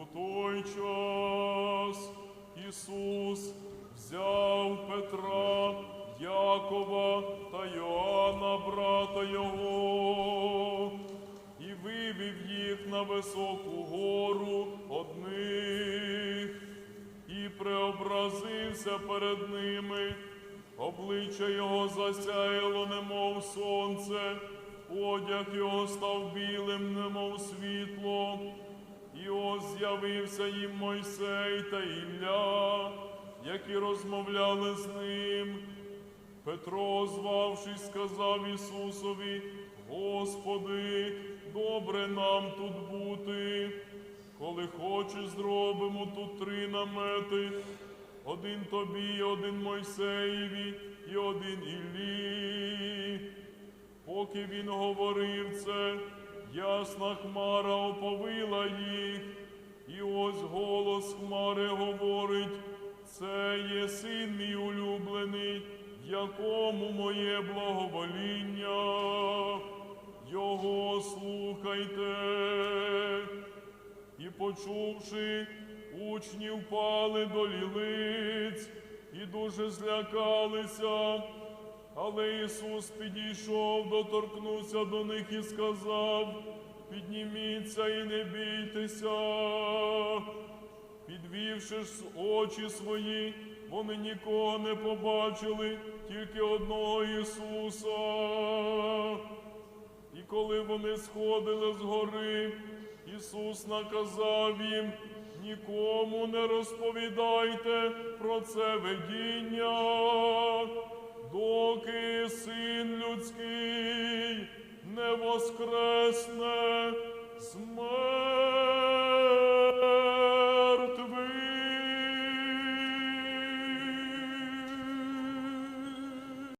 у той час Ісус взяв Петра, Якова та Йоанна, брата Його, і вивів їх на високу гору одних, і преобразився перед ними. Обличчя його засяяло, немов сонце, одяг його став білим, немов світло. І ось з'явився їм Мойсей та Ілля, які розмовляли з ним. Петро, звавшись, сказав Ісусові, Господи, добре нам тут бути. Коли хочеш, зробимо тут три намети, один тобі, один Мойсеєві і один Іллі. Поки він говорив це, ясна хмара оповила їх, і ось голос хмари говорить, це є син мій улюблений, в якому моє благовоління. Його слухайте. І почувши, учні впали до лілиць і дуже злякалися. Але Ісус підійшов, доторкнувся до них і сказав: підніміться і не бійтеся. Підвівши ж очі свої, вони нікого не побачили, тільки одного Ісуса. І коли вони сходили з гори, Ісус наказав їм, нікому не розповідайте про це видіння, доки син людський не воскресне з мертвих.